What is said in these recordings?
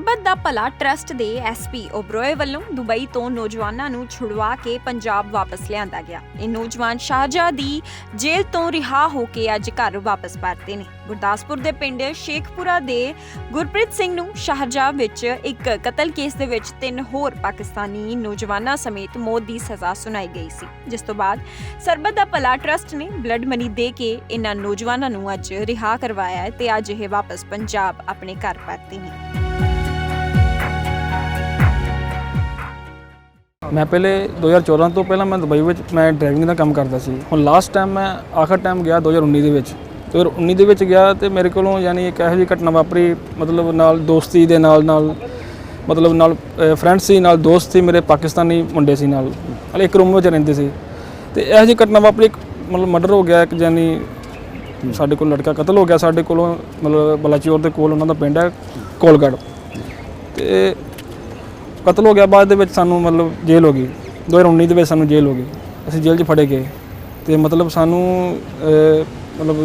ਸਰਬੱਤ ਦਾ ਭਲਾ ਟਰਸਟ ਦੇ ਐਸਪੀ ਓਬਰੋਏ ਵੱਲੋਂ ਦੁਬਈ ਤੋਂ ਨੌਜਵਾਨਾਂ ਨੂੰ ਛੁਡਵਾ ਕੇ ਪੰਜਾਬ ਵਾਪਸ ਲਿਆਂਦਾ ਗਿਆ। ਇਹ ਨੌਜਵਾਨ ਸ਼ਾਹਜਹਾਂ ਦੀ ਜੇਲ੍ਹ ਤੋਂ ਰਿਹਾ ਹੋ ਕੇ ਅੱਜ ਘਰ ਵਾਪਸ ਪਰਤੇ ਨੇ। ਗੁਰਦਾਸਪੁਰ ਦੇ ਪਿੰਡ ਸ਼ੇਖਪੁਰਾ ਦੇ ਗੁਰਪ੍ਰੀਤ ਸਿੰਘ ਨੂੰ ਸ਼ਾਹਜਹਾਂ ਵਿੱਚ ਇੱਕ ਕਤਲ ਕੇਸ ਦੇ ਵਿੱਚ ਤਿੰਨ ਹੋਰ ਪਾਕਿਸਤਾਨੀ ਨੌਜਵਾਨਾਂ ਸਮੇਤ ਮੌਤ ਦੀ ਸਜ਼ਾ ਸੁਣਾਈ ਗਈ ਸੀ। ਜਿਸ ਤੋਂ ਬਾਅਦ ਸਰਬੱਤ ਦਾ ਭਲਾ ਟਰਸਟ ਨੇ ਬਲੱਡ ਮਨੀ ਦੇ ਕੇ ਇਹਨਾਂ ਨੌਜਵਾਨਾਂ ਨੂੰ ਅੱਜ ਰਿਹਾ ਕਰਵਾਇਆ ਹੈ ਤੇ ਅੱਜ ਇਹ ਵਾਪਸ ਪੰਜਾਬ ਆਪਣੇ ਘਰ ਪਰਤੇ ਨੇ। ਮੈਂ ਪਹਿਲੇ 2014 ਤੋਂ ਪਹਿਲਾਂ ਮੈਂ ਦੁਬਈ ਵਿੱਚ ਮੈਂ ਡਰਾਈਵਿੰਗ ਦਾ ਕੰਮ ਕਰਦਾ ਸੀ। ਹੁਣ ਲਾਸਟ ਟਾਈਮ ਮੈਂ ਆਖਰ ਟਾਈਮ ਗਿਆ 2019 ਦੇ ਵਿੱਚ। 2019 ਦੇ ਵਿੱਚ ਗਿਆ ਤੇ ਮੇਰੇ ਕੋਲੋਂ ਯਾਨੀ ਇੱਕ ਇਹੋ ਜਿਹੀ ਘਟਨਾ ਵਾਪਰੀ, ਮਤਲਬ ਨਾਲ ਦੋਸਤੀ ਦੇ ਨਾਲ ਨਾਲ ਮਤਲਬ ਨਾਲ ਫਰੈਂਡ ਸੀ, ਨਾਲ ਦੋਸਤ ਸੀ, ਮੇਰੇ ਪਾਕਿਸਤਾਨੀ ਮੁੰਡੇ ਸੀ ਨਾਲ। ਹਲੇ ਇੱਕ ਰੂਮ ਵਿੱਚ ਰਹਿੰਦੇ ਸੀ। ਤੇ ਇਹੋ ਜਿਹੀ ਘਟਨਾ ਵਾਪਰੀ, ਇੱਕ ਮਤਲਬ ਮਰਡਰ ਹੋ ਗਿਆ, ਇੱਕ ਯਾਨੀ ਸਾਡੇ ਕੋਲ ਲੜਕਾ ਕਤਲ ਹੋ ਗਿਆ, ਸਾਡੇ ਕੋਲੋਂ ਮਤਲਬ ਬਲਾਚੌਰ ਦੇ ਕੋਲ ਉਹਨਾਂ ਦਾ ਪਿੰਡ ਹੈ, ਕੋਲਗੜ। ਤੇ ਕਤਲ ਹੋ ਗਿਆ ਬਾਅਦ ਦੇ ਵਿੱਚ ਸਾਨੂੰ ਮਤਲਬ ਜੇਲ੍ਹ ਹੋ ਗਈ। 2019 ਦੇ ਵਿੱਚ ਸਾਨੂੰ ਜੇਲ੍ਹ ਹੋ ਗਈ। ਅਸੀਂ ਜੇਲ੍ਹ 'ਚ ਫੜੇ ਗਏ। ਤੇ ਮਤਲਬ ਸਾਨੂੰ ਅਹ, ਮਤਲਬ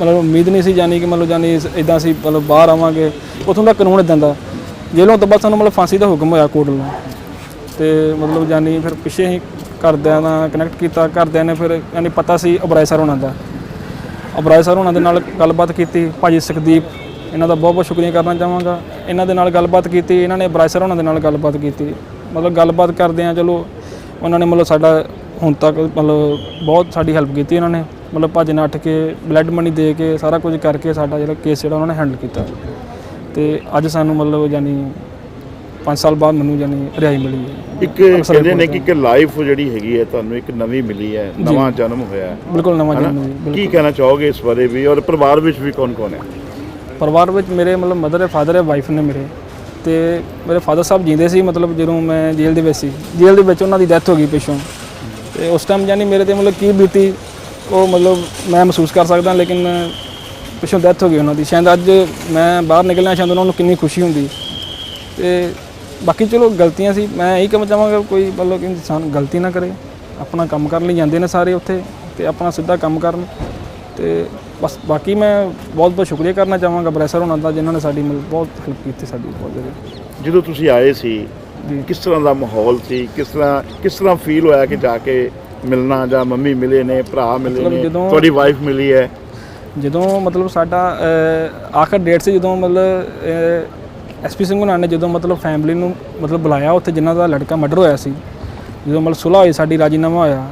ਮਤਲਬ ਉਮੀਦ ਨਹੀਂ ਸੀ ਜਾਨੀ ਕਿ ਮਤਲਬ ਜਾਨੀ ਇਦਾਂ ਅਸੀਂ ਮਤਲਬ ਬਾਹਰ ਆਵਾਂਗੇ। ਉਥੋਂ ਦਾ ਕਾਨੂੰਨ ਇਦਾਂ ਦਾ। ਜੇਲ੍ਹੋਂ ਤੋਂ ਬਾਅਦ ਸਾਨੂੰ ਮਤਲਬ ਫਾਂਸੀ ਦਾ ਹੁਕਮ ਹੋਇਆ ਕੋਰਟ ਵੱਲੋਂ। ਤੇ ਮਤਲਬ ਜਾਨੀ ਫਿਰ ਪਿੱਛੇ ਹੀ ਘਰਦਿਆਂ ਨਾਲ ਕਨੈਕਟ ਕੀਤਾ। ਘਰਦਿਆਂ ਨੇ ਫਿਰ ਯਾਨੀ ਪਤਾ ਸੀ ਅਬਰਾਏ ਸਰ ਹੋਣਾ ਦਾ। ਅਬਰਾਏ ਸਰ ਹੋਣਾ ਦੇ ਨਾਲ ਗੱਲਬਾਤ ਕੀਤੀ। ਭਾਜੀ ਸੁਖਦੀਪ ਇਹਨਾਂ ਦਾ ਬਹੁਤ ਬਹੁਤ ਸ਼ੁਕਰੀਆ ਕਰਨਾ ਚਾਹਾਂਗਾ। ਇਹਨਾਂ ਦੇ ਨਾਲ ਗੱਲਬਾਤ ਕੀਤੀ ਇਹਨਾਂ ਨੇ ਅਬਰਾਏ ਸਰ ਹੋਣਾ ਦੇ ਨਾਲ ਗੱਲਬਾਤ ਕੀਤੀ। ਮਤਲਬ ਗੱਲਬਾਤ ਕਰਦੇ ਆ ਚਲੋ ਉਹਨਾਂ ਨੇ ਮਤਲਬ ਸਾਡਾ ਹੁਣ ਤੱਕ ਮਤਲਬ ਬਹੁਤ ਸਾਡੀ ਹੈਲਪ ਕੀਤੀ ਇਹਨਾਂ ਨੇ। ਮਤਲਬ ਭੱਜ ਨੱਠ ਕੇ ਬਲੱਡ ਮਨੀ ਦੇ ਕੇ ਸਾਰਾ ਕੁਝ ਕਰਕੇ ਸਾਡਾ ਜਿਹੜਾ ਕੇਸ ਜਿਹੜਾ ਉਹਨਾਂ ਨੇ ਹੈਂਡਲ ਕੀਤਾ। ਤੇ ਅੱਜ ਸਾਨੂੰ ਮਤਲਬ ਯਾਨੀ 5 ਸਾਲ ਬਾਅਦ ਮੈਨੂੰ ਯਾਨੀ ਰਿਹਾਈ ਮਿਲੀ ਹੈ। ਇੱਕ ਕਹਿੰਦੇ ਨੇ ਕਿ ਇੱਕ ਲਾਈਫ ਜਿਹੜੀ ਹੈਗੀ ਹੈ ਤੁਹਾਨੂੰ ਇੱਕ ਨਵੀਂ ਮਿਲੀ ਹੈ ਨਵਾਂ ਜਨਮ ਹੋਇਆ ਹੈ। ਬਿਲਕੁਲ ਨਵਾਂ? ਜਨਮ ਕੀ ਕਹਿਣਾ ਚਾਹੋਗੇ ਇਸ ਬਾਰੇ ਵੀ ਔਰ ਪਰਿਵਾਰ ਵਿੱਚ ਵੀ ਕੌਣ ਕੌਣ ਹੈ? ਪਰਿਵਾਰ ਵਿੱਚ ਮੇਰੇ ਮਤਲਬ ਮਦਰ ਹੈ ਫਾਦਰ ਹੈ ਵਾਈਫ ਨੇ ਮੇਰੇ। ਤੇ ਮੇਰੇ ਫਾਦਰ ਸਾਹਿਬ ਜਿੰਦੇ ਸੀ, ਮਤਲਬ ਜਦੋਂ ਮੈਂ ਜੇਲ੍ਹ ਦੇ ਵਿੱਚ ਸੀ। ਜੇਲ੍ਹ ਦੇ ਵਿੱਚ ਉਹਨਾਂ ਦੀ ਡੈਥ ਹੋ ਗਈ ਪਿੱਛੋਂ। ਤੇ ਉਸ ਟਾਈਮ ਯਾਨੀ ਮੇਰੇ ਤੇ ਮਤਲਬ ਕੀ ਬੀਤੀ, ਉਹ ਮਤਲਬ ਮੈਂ ਮਹਿਸੂਸ ਕਰ ਸਕਦਾ, ਲੇਕਿਨ ਪਿੱਛੋਂ ਡੈਥ ਹੋ ਗਈ ਉਹਨਾਂ ਦੀ। ਸ਼ਾਇਦ ਅੱਜ ਮੈਂ ਬਾਹਰ ਨਿਕਲਣਾ ਸ਼ਾਇਦ ਉਹਨਾਂ ਨੂੰ ਕਿੰਨੀ ਖੁਸ਼ੀ ਹੁੰਦੀ। ਤੇ ਬਾਕੀ ਚਲੋ ਗਲਤੀਆਂ ਸੀ। ਮੈਂ ਇਹੀ ਕਹਿਣਾ ਚਾਹਾਂਗਾ, ਕੋਈ ਮਤਲਬ ਕਿ ਇਨਸਾਨ ਗਲਤੀ ਨਾ ਕਰੇ। ਆਪਣਾ ਕੰਮ ਕਰਨ ਲਈ ਜਾਂਦੇ ਨੇ ਸਾਰੇ ਉੱਥੇ, ਤੇ ਆਪਣਾ ਸਿੱਧਾ ਕੰਮ ਕਰਨ। ਤੇ ਬਸ ਬਾਕੀ ਮੈਂ ਬਹੁਤ ਬਹੁਤ ਸ਼ੁਕਰੀਆ ਕਰਨਾ ਚਾਹਾਂਗਾ ਬਰੈਸਰ ਹੋਣਾ ਦਾ ਜਿਨ੍ਹਾਂ ਨੇ ਸਾਡੀ ਮਤਲਬ ਬਹੁਤ ਹੈਲਪ ਕੀਤੀ ਸਾਡੀ ਬਹੁਤ ਜ਼ਿਆਦਾ। ਜਦੋਂ ਤੁਸੀਂ ਆਏ ਸੀ ਜੀ। ਕਿਸ ਤਰ੍ਹਾਂ ਦਾ ਮਾਹੌਲ ਸੀ? ਕਿਸ ਤਰ੍ਹਾਂ ਕਿਸ ਤਰ੍ਹਾਂ ਫੀਲ ਹੋਇਆ ਕਿ ਜਾ ਕੇ ਮਿਲਣਾ ਜਾਂ ਮੰਮੀ ਮਿਲੇ ਨੇ ਭਰਾ ਮਿਲੇ ਮਤਲਬ ਨੇ ਜਦੋਂ- ਤੁਹਾਡੀ ਵਾਈਫ ਮਿਲੀ ਹੈ? ਜਦੋਂ ਮਤਲਬ ਸਾਡਾ ਅਹ, ਆਖਰ ਡੇਟ ਸੀ ਜਦੋਂ ਮਤਲਬ ਐਸਪੀ ਸਿੰਘ ਹੁਣਾਂ ਨੇ ਜਦੋਂ ਮਤਲਬ ਫੈਮਿਲੀ ਨੂੰ ਮਤਲਬ ਬੁਲਾਇਆ ਉੱਥੇ ਜਿਨ੍ਹਾਂ ਦਾ ਲੜਕਾ ਮਰਡਰ ਹੋਇਆ ਸੀ ਜਦੋਂ ਮਤਲਬ ਸੁਲ੍ਹਾ ਹੋਈ ਸਾਡੀ ਰਾਜੀਨਾਮਾ ਹੋਇਆ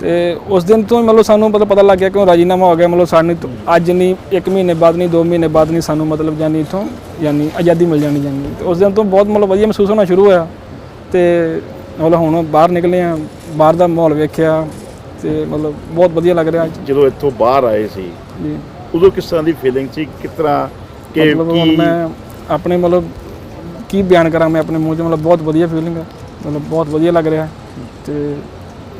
ਤੇ ਉਸ ਦਿਨ ਤੋਂ ਹੀ ਮਤਲਬ ਸਾਨੂੰ ਮਤਲਬ ਪਤਾ ਲੱਗ ਗਿਆ ਕਿ ਉਹ ਰਾਜੀਨਾਮਾ ਹੋ ਗਿਆ। ਮਤਲਬ ਸਾਨੂੰ ਅੱਜ ਨਹੀਂ 1 ਮਹੀਨੇ ਬਾਅਦ ਨਹੀਂ 2 ਮਹੀਨੇ ਬਾਅਦ ਨਹੀਂ ਸਾਨੂੰ ਮਤਲਬ ਜਾਨੀ ਇਥੋਂ ਯਾਨੀ ਆਜ਼ਾਦੀ ਮਿਲ ਜਾਣੀ ਜਾਨੀ ਤੇ ਉਸ ਦਿਨ ਤੋਂ ਬਹੁਤ ਮਤਲਬ ਵਧੀਆ ਮਹਿਸੂਸ ਹੋਣਾ ਸ਼ੁਰੂ ਹੋਇਆ। ਤੇ ਮਤਲਬ ਹੁਣ ਬਾਹਰ ਨਿਕਲੇ ਆ ਬਾਹਰ ਦਾ ਮਾਹੌਲ ਵੇਖਿਆ ਤੇ ਮਤਲਬ ਬਹੁਤ ਵਧੀਆ ਲੱਗ ਰਿਹਾ ਜਦੋਂ ਇੱਥੋਂ ਬਾਹਰ ਆਏ ਸੀ ਜੀ। ਉਦੋਂ ਕਿਸ ਤਰ੍ਹਾਂ ਦੀ ਫੀਲਿੰਗ ਸੀ? ਕਿਸ ਤਰ੍ਹਾਂ ਕੀ ਮੈਂ ਆਪਣੇ ਮਤਲਬ ਕੀ ਬਿਆਨ ਕਰਾਂ ਮੈਂ ਆਪਣੇ ਮੂੰਹ 'ਚ? ਮਤਲਬ ਬਹੁਤ ਵਧੀਆ ਫੀਲਿੰਗ ਹੈ। ਮਤਲਬ ਬਹੁਤ ਵਧੀਆ ਲੱਗ ਰਿਹਾ। ਤੇ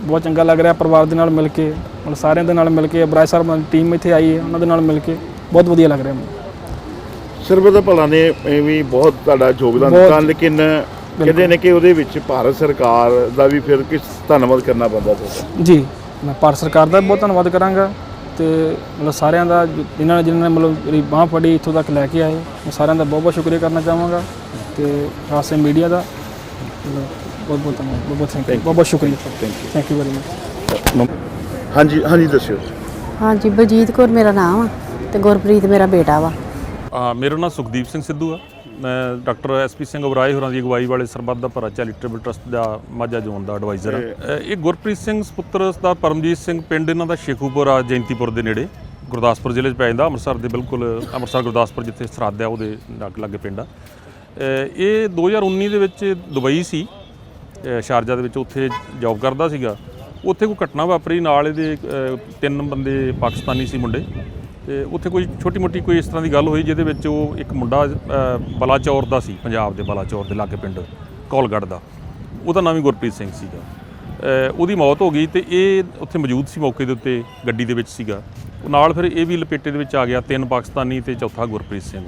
ਬਹੁਤ ਚੰਗਾ ਲੱਗ ਰਿਹਾ ਪਰਿਵਾਰ ਦੇ ਨਾਲ ਮਿਲ ਕੇ ਮਤਲਬ ਸਾਰਿਆਂ ਦੇ ਨਾਲ ਮਿਲ ਕੇ ਬਰਾਜ ਸਾਹਿਬ ਦੀ ਟੀਮ ਇੱਥੇ ਆਈ ਹੈ ਉਹਨਾਂ ਦੇ ਨਾਲ ਮਿਲ ਕੇ ਬਹੁਤ ਵਧੀਆ ਲੱਗ ਰਿਹਾ ਮੈਨੂੰ। ਸਰਬਤ ਭਲਾ ਨੇ ਇਹ ਵੀ ਬਹੁਤ ਤੁਹਾਡਾ ਯੋਗਦਾਨ ਬਹੁਤ। ਦਿੱਤਾ ਲੇਕਿਨ ਕਹਿੰਦੇ ਨੇ ਕਿ ਉਹਦੇ ਵਿੱਚ ਭਾਰਤ ਸਰਕਾਰ ਦਾ ਵੀ ਫਿਰ ਕਿਸ ਧੰਨਵਾਦ ਕਰਨਾ ਪੈਂਦਾ ਤੁਹਾਡਾ? ਜੀ ਮੈਂ ਭਾਰਤ ਸਰਕਾਰ ਦਾ ਬਹੁਤ ਧੰਨਵਾਦ ਕਰਾਂਗਾ ਤੇ ਮਤਲਬ ਸਾਰਿਆਂ ਦਾ ਜਿ- ਜਿਨ੍ਹਾਂ ਨੇ ਜਿਨ੍ਹਾਂ ਨੇ ਮਤਲਬ ਮੇਰੀ ਬਾਂਹ ਫੜੀ ਇੱਥੋਂ ਤੱਕ ਲੈ ਕੇ ਆਏ ਮੈਂ ਸਾਰਿਆਂ ਦਾ ਬਹੁਤ ਬਹੁਤ ਸ਼ੁਕਰੀਆ ਕਰਨਾ ਚਾਹਾਂਗਾ ਤੇ ਖਾਸੇ ਮੀਡੀਆ ਦਾ। ਮਤਲਬ ਬਹੁਤ ਬਹੁਤ ਧੰਨਵਾਦ ਬਹੁਤ ਬਹੁਤ ਥੈਂਕ ਯੂ ਬਹੁਤ ਬਹੁਤ ਸ਼ੁਕਰੀਆ। Thank you thank you very much ਹਾਂਜੀ ਹਾਂਜੀ ਦੱਸਿਓ। ਹਾਂਜੀ ਬਲਜੀਤ ਕੌਰ ਮੇਰਾ ਨਾਮ ਆ ਤੇ ਗੁਰਪ੍ਰੀਤ ਮੇਰਾ ਬੇਟਾ ਵਾ। ਆ ਮੇਰਾ ਨਾਮ ਸੁਖਦੀਪ ਸਿੰਘ ਸਿੱਧੂ ਆ। ਮੈਂ ਡਾਕਟਰ ਐਸਪੀ ਸਿੰਘ ਉਬਰਾਏ ਹੋਰਾਂ ਦੀ ਅਗਵਾਈ ਵਾਲੇ ਸਰਬੱਤ ਦਾ ਭਰਾ ਚੈਰੀਟੇਬਲ ਟਰਸਟ ਦਾ ਮਾਝਾ ਜ਼ੋਨ ਦਾ ਐਡਵਾਈਜ਼ਰ ਆ। ਅ, ਇਹ ਗੁਰਪ੍ਰੀਤ ਸਿੰਘ ਸੁਪੁੱਤਰ ਦਾ ਪਰਮਜੀਤ ਸਿੰਘ ਪਿੰਡ ਇਹਨਾਂ ਦਾ ਸ਼ੇਖੂਪੁਰ ਆ ਜੈਂਤੀਪੁਰ ਦੇ ਨੇੜੇ। ਗੁਰਦਾਸਪੁਰ ਜ਼ਿਲ੍ਹੇ 'ਚ ਪੈ ਜਾਂਦਾ। ਅੰਮ੍ਰਿਤਸਰ ਦੇ ਬਿਲਕੁਲ ਅੰਮ੍ਰਿਤਸਰ ਗੁਰਦਾਸਪੁਰ ਜਿੱਥੇ ਸਰਹੱਦ ਆ ਉਹਦੇ ਲਾਗੇ ਲਾਗੇ ਪਿੰਡ ਆ। ਅ, ਇਹ 2019 ਦੇ ਵਿੱਚ ਦੁਬਈ ਸੀ। ਅ, ਸ਼ਾਰਜਾ ਦੇ ਵਿੱਚ ਉੱਥੇ ਜੌਬ ਕਰਦਾ ਸੀਗਾ। ਉੱਥੇ ਕੋਈ ਘਟਨਾ ਵਾਪਰੀ, ਨਾਲ ਇਹਦੇ ਤਿੰਨ ਬੰਦੇ ਪਾਕਿਸਤਾਨੀ ਸੀ ਮੁੰਡੇ। ਤੇ ਉੱਥੇ ਕੋਈ ਛੋਟੀ ਮੋਟੀ ਕੋਈ ਇਸ ਤਰ੍ਹਾਂ ਦੀ ਗੱਲ ਹੋਈ ਜਿਹਦੇ ਵਿੱਚ ਉਹ ਇੱਕ ਮੁੰਡਾ ਬਲਾਚੌਰ ਦਾ ਸੀ, ਪੰਜਾਬ ਦੇ ਬਲਾਚੌਰ ਦੇ ਲਾਗੇ ਪਿੰਡ, ਕੋਲਗੜ੍ਹ ਦਾ। ਉਹਦਾ ਨਾਮ ਹੀ ਗੁਰਪ੍ਰੀਤ ਸਿੰਘ ਸੀਗਾ। ਉਹਦੀ ਮੌਤ ਹੋ ਗਈ ਤੇ ਇਹ ਉੱਥੇ ਮੌਜੂਦ ਸੀ ਮੌਕੇ ਦੇ ਉੱਤੇ, ਗੱਡੀ ਦੇ ਵਿੱਚ ਸੀਗਾ। ਉਹ ਨਾਲ ਫਿਰ ਇਹ ਵੀ ਲਪੇਟੇ ਦੇ ਵਿੱਚ ਆ ਗਿਆ, ਤਿੰਨ ਪਾਕਿਸਤਾਨੀ ਤੇ ਚੌਥਾ ਗੁਰਪ੍ਰੀਤ ਸਿੰਘ।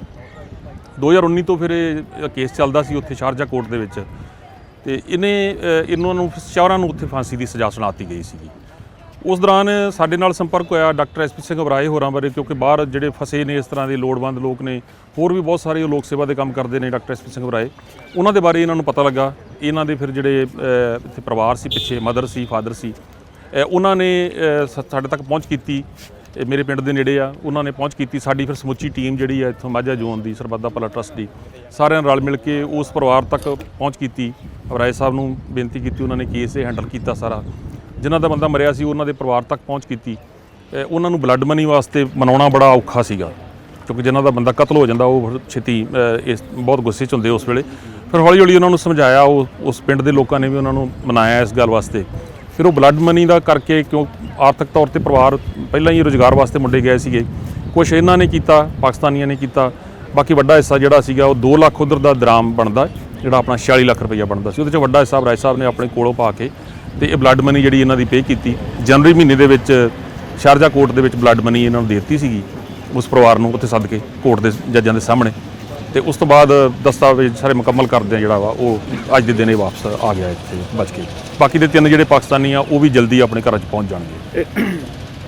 2019 ਤੋਂ ਫਿਰ ਇਹ ਕੇਸ ਚੱਲਦਾ ਸੀ ਉੱਥੇ ਸ਼ਾਰਜਾ ਕੋਰਟ ਦੇ ਵਿੱਚ। ਤੇ ਇਹਨੇ ਇਹਨਾਂ ਨੂੰ ਚਾਰਾਂ ਨੂੰ ਉੱਥੇ ਫਾਂਸੀ ਦੀ ਸਜ਼ਾ ਸੁਣਾਤੀ ਗਈ ਸੀਗੀ। ਉਸ ਦੌਰਾਨ ਸਾਡੇ ਨਾਲ ਸੰਪਰਕ ਹੋਇਆ ਡਾਕਟਰ ਐਸਪੀ ਸਿੰਘ ਅਬਰਾਏ ਹੋਰਾਂ ਬਾਰੇ, ਕਿਉਂਕਿ ਬਾਹਰ ਜਿਹੜੇ ਫਸੇ ਨੇ ਇਸ ਤਰ੍ਹਾਂ ਦੇ ਲੋੜਵੰਦ ਲੋਕ ਨੇ, ਹੋਰ ਵੀ ਬਹੁਤ ਸਾਰੇ ਲੋਕ ਸੇਵਾ ਦੇ ਕੰਮ ਕਰਦੇ ਨੇ ਡਾਕਟਰ ਐਸਪੀ ਸਿੰਘ ਅਬਰਾਏ। ਉਹਨਾਂ ਦੇ ਬਾਰੇ ਇਹਨਾਂ ਨੂੰ ਪਤਾ ਲੱਗਾ। ਇਹਨਾਂ ਦੇ ਫਿਰ ਜਿਹੜੇ ਇੱਥੇ ਪਰਿਵਾਰ ਸੀ ਪਿੱਛੇ, ਮਦਰ ਸੀ, ਫਾਦਰ ਸੀ ਉਹਨਾਂ ਨੇ ਸ- ਸਾਡੇ ਤੱਕ ਪਹੁੰਚ ਕੀਤੀ। ਇਹ ਮੇਰੇ ਪਿੰਡ ਦੇ ਨੇੜੇ ਆ, ਉਹਨਾਂ ਨੇ ਪਹੁੰਚ ਕੀਤੀ ਸਾਡੀ ਫਿਰ ਸਮੁੱਚੀ ਟੀਮ ਜਿਹੜੀ ਆ ਇੱਥੋਂ ਮਾਝਾ ਜ਼ੋਨ ਦੀ, ਸਰਬੱਦਾ ਭਲਾ ਟਰਸਟ ਦੀ। ਸਾਰਿਆਂ ਨੇ ਰਲ ਮਿਲ ਕੇ ਉਸ ਪਰਿਵਾਰ ਤੱਕ ਪਹੁੰਚ ਕੀਤੀ। ਰਾਏ ਸਾਹਿਬ ਨੂੰ ਬੇਨਤੀ ਕੀਤੀ, ਉਹਨਾਂ ਨੇ ਕੇਸ ਇਹ ਹੈਂਡਲ ਕੀਤਾ ਸਾਰਾ। ਜਿਨ੍ਹਾਂ ਦਾ ਬੰਦਾ ਮਰਿਆ ਸੀ, ਉਹਨਾਂ ਦੇ ਪਰਿਵਾਰ ਤੱਕ ਪਹੁੰਚ ਕੀਤੀ। ਉਹਨਾਂ ਨੂੰ ਬਲੱਡ ਮਨੀ ਵਾਸਤੇ ਮਨਾਉਣਾ ਬੜਾ ਔਖਾ ਸੀਗਾ, ਕਿਉਂਕਿ ਜਿਨ੍ਹਾਂ ਦਾ ਬੰਦਾ ਕਤਲ ਹੋ ਜਾਂਦਾ, ਉਹ ਛੇਤੀ ਇਸ ਬਹੁਤ ਗੁੱਸੇ 'ਚ ਹੁੰਦੇ ਉਸ ਵੇਲੇ। ਫਿਰ ਹੌਲੀ ਹੌਲੀ ਉਹਨਾਂ ਨੂੰ ਸਮਝਾਇਆ, ਉਹ ਉਸ ਪਿੰਡ ਦੇ ਲੋਕਾਂ ਨੇ ਵੀ ਉਹਨਾਂ ਨੂੰ ਮਨਾਇਆ ਇਸ ਗੱਲ ਵਾਸਤੇ। ਫਿਰ ਉਹ ਬਲੱਡ ਮਨੀ ਦਾ ਕਰਕੇ ਕਿਉਂ ਆਰਥਿਕ ਤੌਰ ਤੇ ਪਰਿਵਾਰ ਪਹਿਲਾਂ ਹੀ ਰੋਜ਼ਗਾਰ ਵਾਸਤੇ ਮੁੰਡੇ ਗਏ ਸੀਗੇ। ਕੁਝ ਇਹਨਾਂ ਨੇ ਕੀਤਾ, ਪਾਕਿਸਤਾਨੀਆਂ ਨੇ ਕੀਤਾ। ਬਾਕੀ ਵੱਡਾ ਹਿੱਸਾ ਜਿਹੜਾ ਸੀਗਾ, ਉਹ 2 ਲੱਖ ਉਧਰ ਦਾ ਦਰਾਮ ਬਣਦਾ, ਜਿਹੜਾ ਆਪਣਾ 46 ਲੱਖ ਰੁਪਈਆ ਬਣਦਾ ਸੀ। ਉਹਦੇ 'ਚ ਵੱਡਾ ਹਿੱਸਾ ਰਾਏ ਸਾਹਿਬ ਨੇ ਆਪਣੇ ਕੋਲੋਂ ਪਾ ਕੇ ਤੇ ਇਹ ਬਲੱਡ ਮਨੀ ਜਿਹੜੀ ਇਹਨਾਂ ਦੀ ਪੇ ਕੀਤੀ। ਜਨਵਰੀ ਮਹੀਨੇ ਦੇ ਵਿੱਚ ਸ਼ਾਰਜਾ ਕੋਰਟ ਦੇ ਵਿੱਚ ਬਲੱਡ ਮਨੀ ਇਹਨਾਂ ਨੂੰ ਦੇ ਦਿੱਤੀ ਸੀਗੀ, ਉਸ ਪਰਿਵਾਰ ਨੂੰ ਉੱਥੇ ਸੱਦ ਕੇ ਕੋਰਟ ਦੇ ਜੱਜਾਂ ਦੇ ਸਾਹਮਣੇ। ਤੇ ਉਸ ਤੋਂ ਬਾਅਦ ਦਸਤਾਵੇਜ਼ ਸਾਰੇ ਮੁਕੰਮਲ ਕਰਦੇ ਆ ਜਿਹੜਾ ਵਾ ਉਹ ਅੱਜ ਦੇ ਦਿਨ ਵਾਪਸ ਆ ਗਿਆ ਇੱਥੇ ਬਚ ਕੇ। ਬਾਕੀ ਦੇ ਤਿੰਨ ਜਿਹੜੇ ਪਾਕਿਸਤਾਨੀ ਆ ਉਹ ਵੀ ਜਲਦੀ ਆਪਣੇ ਘਰਾਂ 'ਚ ਪਹੁੰਚ ਜਾਣਗੇ।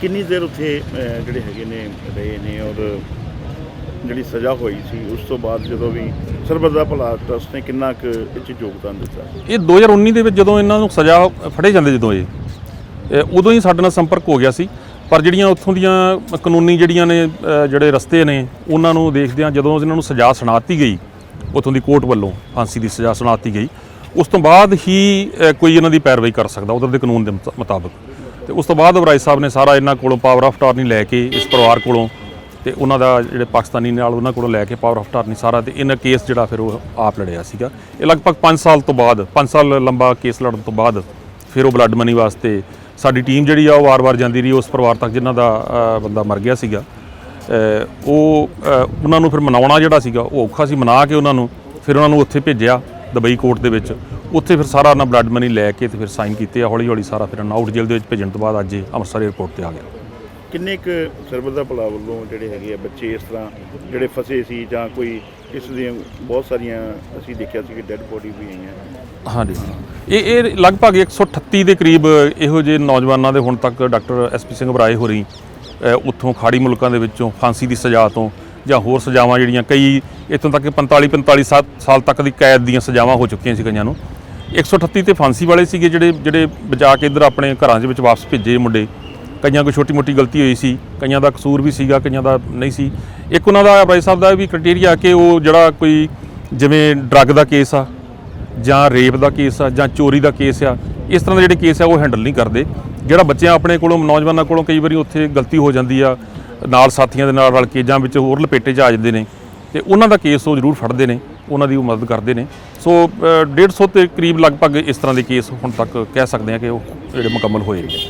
ਕਿੰਨੀ ਦੇਰ ਉੱਥੇ ਜਿਹੜੇ ਹੈਗੇ ਨੇ ਰਹੇ ਨੇ ਔਰ ਜਿਹੜੀ ਸਜ਼ਾ ਹੋਈ ਸੀ ਉਸ ਤੋਂ ਬਾਅਦ ਜਦੋਂ ਵੀ ਸਰਬੱਤ ਦਾ ਭਲਾ ਟਰਸਟ ਨੇ ਕਿੰਨਾ ਕੁ ਇਹ 'ਚ ਯੋਗਦਾਨ ਦਿੱਤਾ? ਇਹ 2019 ਦੇ ਵਿੱਚ ਜਦੋਂ ਇਹਨਾਂ ਨੂੰ ਸਜ਼ਾ ਫੜੇ ਜਾਂਦੇ ਜਦੋਂ ਇਹ ਉਦੋਂ ਹੀ ਸਾਡੇ ਨਾਲ ਸੰਪਰਕ ਹੋ ਗਿਆ ਸੀ। ਪਰ ਜਿਹੜੀਆਂ ਉੱਥੋਂ ਦੀਆਂ ਕਾਨੂੰਨੀ ਜਿਹੜੀਆਂ ਨੇ ਜਿਹੜੇ ਰਸਤੇ ਨੇ, ਉਹਨਾਂ ਨੂੰ ਦੇਖਦਿਆਂ ਜਦੋਂ ਇਹਨਾਂ ਨੂੰ ਸਜ਼ਾ ਸੁਣਾਤੀ ਗਈ, ਉੱਥੋਂ ਦੀ ਕੋਰਟ ਵੱਲੋਂ ਫਾਂਸੀ ਦੀ ਸਜ਼ਾ ਸੁਣਾਤੀ ਗਈ, ਉਸ ਤੋਂ ਬਾਅਦ ਹੀ ਕੋਈ ਇਹਨਾਂ ਦੀ ਪੈਰਵਾਈ ਕਰ ਸਕਦਾ ਉਧਰ ਦੇ ਕਾਨੂੰਨ ਦੇ ਮੁਤਾ- ਮੁਤਾਬਕ। ਤੇ ਉਸ ਤੋਂ ਬਾਅਦ ਵਰਾਈ ਸਾਹਿਬ ਨੇ ਸਾਰਾ ਇਹਨਾਂ ਕੋਲੋਂ ਪਾਵਰ ਆਫ ਟਾਰਨੀ ਲੈ ਕੇ ਇਸ ਪਰਿਵਾਰ ਕੋਲੋਂ ਤੇ ਉਹਨਾਂ ਦਾ ਜਿਹੜੇ ਪਾਕਿਸਤਾਨੀ ਨਾਲ ਉਹਨਾਂ ਕੋਲੋਂ ਲੈ ਕੇ ਪਾਵਰ ਆਫ ਟਾਰਨੀ ਸਾਰਾ ਤੇ ਇਹਨਾਂ ਕੇਸ ਜਿਹੜਾ ਫਿਰ ਉਹ ਆਪ ਲੜਿਆ ਸੀਗਾ। ਇਹ ਲਗਭਗ 5 ਸਾਲ ਤੋਂ ਬਾਅਦ 5 ਸਾਲ ਲੰਬਾ ਕੇਸ ਲੜਨ ਤੋਂ ਬਾਅਦ ਫਿਰ ਉਹ ਬਲੱਡ ਮਨੀ ਵਾਸਤੇ ਸਾਡੀ ਟੀਮ ਜਿਹੜੀ ਆ ਉਹ ਵਾਰ-ਵਾਰ ਜਾਂਦੀ ਰਹੀ, ਉਸ ਪਰਿਵਾਰ ਤੱਕ ਜਿਨ੍ਹਾਂ ਦਾ ਬੰਦਾ ਮਰ ਗਿਆ ਸੀਗਾ। ਉਹ ਉਹਨਾਂ ਨੂੰ ਫਿਰ ਮਨਾਉਣਾ ਜਿਹੜਾ ਸੀਗਾ, ਉਹ ਔਖਾ ਸੀ, ਮਨਾ ਕੇ ਉਹਨਾਂ ਨੂੰ, ਫਿਰ ਉਹਨਾਂ ਨੂੰ ਉੱਥੇ ਭੇਜਿਆ ਦੁਬਈ ਕੋਰਟ ਦੇ ਵਿੱਚ। ਉੱਥੇ ਫਿਰ ਸਾਰਾ ਉਹਨਾਂ ਬਲੱਡ ਮਨੀ ਲੈ ਕੇ ਤੇ ਫਿਰ ਸਾਈਨ ਕੀਤੇ ਆ ਹੌਲੀ ਹੌਲੀ ਸਾਰਾ ਫਿਰ ਉਹਨਾਂ ਆਊਟ ਜੇਲ੍ਹ ਦੇ ਵਿੱਚ ਭੇਜਣ ਤੋਂ ਬਾਅਦ ਅੱਜ ਅੰਮ੍ਰਿਤਸਰ ਏਅਰਪੋਰਟ ਤੇ ਆ ਗਿਆ। ਕਿੰਨੇ ਕੁ ਸਰਬੱਤ ਦਾ ਭਲਾ ਵੱਲੋਂ ਜਿਹੜੇ ਹੈਗੇ ਆ ਬੱਚੇ ਇਸ ਤਰ੍ਹਾਂ ਜਿਹੜੇ ਫਸੇ ਸੀ ਜਾਂ ਕੋਈ ਇਸ ਦੀਆਂ ਬਹੁਤ ਸਾਰੀਆਂ ਅਸੀਂ ਦੇਖਿਆ ਸੀ ਕਿ ਡੈੱਡ ਬੋਡੀ ਵੀ ਆਈਆਂ। ਹਾਂਜੀ। ਇਹ ਇਹ ਲਗਭਗ 138 ਦੇ ਕਰੀਬ ਇਹੋ ਜਿਹੇ ਨੌਜਵਾਨਾਂ ਦੇ ਹੁਣ ਤੱਕ ਡਾਕਟਰ ਐਸਪੀ ਸਿੰਘ ਬਰਾਏ ਹੋ ਰਹੀ ਉੱਥੋਂ ਖਾੜੀ ਮੁਲਕਾਂ ਦੇ ਵਿੱਚੋਂ ਫਾਂਸੀ ਦੀ ਸਜ਼ਾ ਤੋਂ ਜਾਂ ਹੋਰ ਸਜ਼ਾਵਾਂ ਜਿਹੜੀਆਂ ਕਈ ਇੱਥੋਂ ਤੱਕ ਕਿ 45 45 ਸਾਲ ਤੱਕ ਦੀ ਕੈਦ ਦੀਆਂ ਸਜ਼ਾਵਾਂ ਹੋ ਚੁੱਕੀਆਂ ਸੀ ਕਈਆਂ ਨੂੰ। 138 ਤੇ ਫਾਂਸੀ ਵਾਲੇ ਸੀਗੇ ਜਿਹੜੇ ਜਿਹੜੇ ਬਚਾ ਕੇ ਇੱਧਰ ਆਪਣੇ ਘਰਾਂ ਦੇ ਵਿੱਚ ਵਾਪਸ ਭੇਜੇ ਮੁੰਡੇ। ਕਈਆਂ ਕੋਈ ਛੋਟੀ ਮੋਟੀ ਗਲਤੀ ਹੋਈ ਸੀ, ਕਈਆਂ ਦਾ ਕਸੂਰ ਵੀ ਸੀਗਾ, ਕਈਆਂ ਦਾ ਨਹੀਂ ਸੀ। ਇੱਕ ਉਹਨਾਂ ਦਾ ਭਾਈ ਸਾਹਿਬ ਦਾ ਇਹ ਵੀ ਕ੍ਰਾਈਟੇਰੀਆ ਕਿ ਉਹ ਜਿਹੜਾ ਕੋਈ ਜਿਵੇਂ ਡਰੱਗ ਦਾ ਕੇਸ ਆ ਜਾਂ ਰੇਪ ਦਾ ਕੇਸ ਆ ਜਾਂ ਚੋਰੀ ਦਾ ਕੇਸ ਆ ਇਸ ਤਰ੍ਹਾਂ ਦੇ ਜਿਹੜੇ ਕੇਸ ਆ ਉਹ ਹੈਂਡਲ ਨਹੀਂ ਕਰਦੇ। ਜਿਹੜਾ ਬੱਚਿਆਂ ਆਪਣੇ ਕੋਲੋਂ ਨੌਜਵਾਨਾਂ ਕੋਲੋਂ ਕਈ ਵਾਰੀ ਉੱਥੇ ਗਲਤੀ ਹੋ ਜਾਂਦੀ ਆ ਨਾਲ ਸਾਥੀਆਂ ਦੇ ਨਾਲ ਰਲ ਕੇ ਜਾਂ ਵਿੱਚ ਹੋਰ ਲਪੇਟੇ 'ਚ ਆ ਜਾਂਦੇ ਨੇ ਤੇ ਉਹਨਾਂ ਦਾ ਕੇਸ ਉਹ ਜ਼ਰੂਰ ਫੜਦੇ ਨੇ ਉਹਨਾਂ ਦੀ ਉਹ ਮਦਦ ਕਰਦੇ ਨੇ। ਸੋ ਅ, 150 ਤੇ ਕਰੀਬ ਲਗਭਗ ਇਸ ਤਰ੍ਹਾਂ ਦੇ ਕੇਸ ਹੁਣ ਤੱਕ ਕਹਿ ਸਕਦੇ ਆ ਕਿ ਉਹ ਜਿਹੜੇ ਮੁਕੰਮਲ ਹੋਏ ਨੇ।